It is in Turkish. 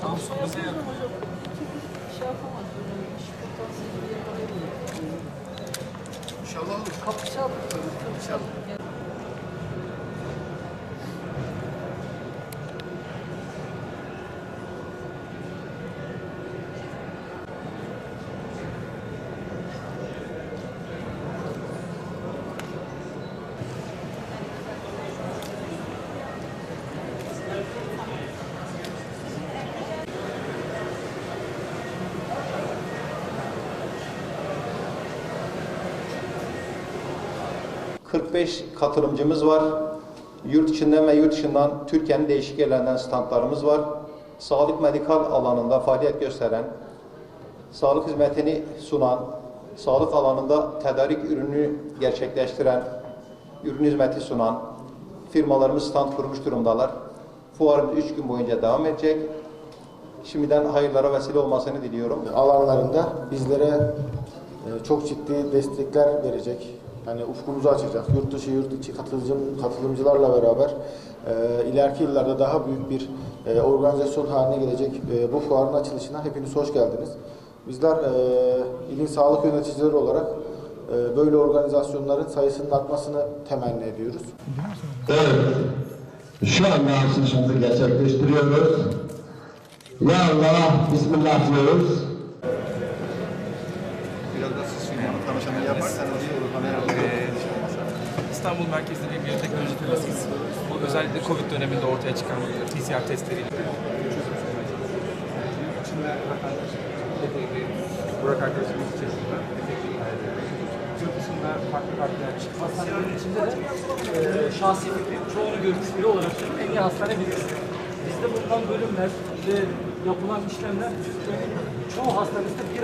kursumuza yakın. Şey yakalayamıyor. İnşallah olur. Kapı çaldı. 45 katılımcımız var. Yurt içinden ve yurt dışından Türkiye'nin değişik yerlerinden standlarımız var. Sağlık medikal alanında faaliyet gösteren, sağlık hizmetini sunan, sağlık alanında tedarik ürünü gerçekleştiren, ürün hizmeti sunan firmalarımız stand kurmuş durumdalar. Fuarımız 3 gün boyunca devam edecek. Şimdiden hayırlara vesile olmasını diliyorum. alanlarında bizlere e, çok ciddi destekler verecek. Yani ufkumuzu açacak. Yurt dışı, yurt içi katılımcı, katılımcılarla beraber e, ileriki yıllarda daha büyük bir e, organizasyon haline gelecek e, bu fuarın açılışına hepiniz hoş geldiniz. Bizler e, ilin sağlık yöneticileri olarak e, böyle organizasyonların sayısının artmasını temenni ediyoruz. Evet. Şu anda açılışımızı gerçekleştiriyoruz. Ya Allah, Bismillah diyoruz. Biraz da siz firmanın tanışanı yaparsanız iyi olur. Ee, İstanbul merkezli bir biyoteknoloji firmasıyız. Bu özellikle Covid döneminde ortaya çıkan PCR testleriyle. Burak arkadaşımız yurt dışında farklı farklı yer Hastanelerin içinde de e, şahsi fikrim çoğunu görmüş biri olarak. En iyi hastane biziz. Bizde bulunan bölümler ve yapılan işlemler çoğu hastanesinde bir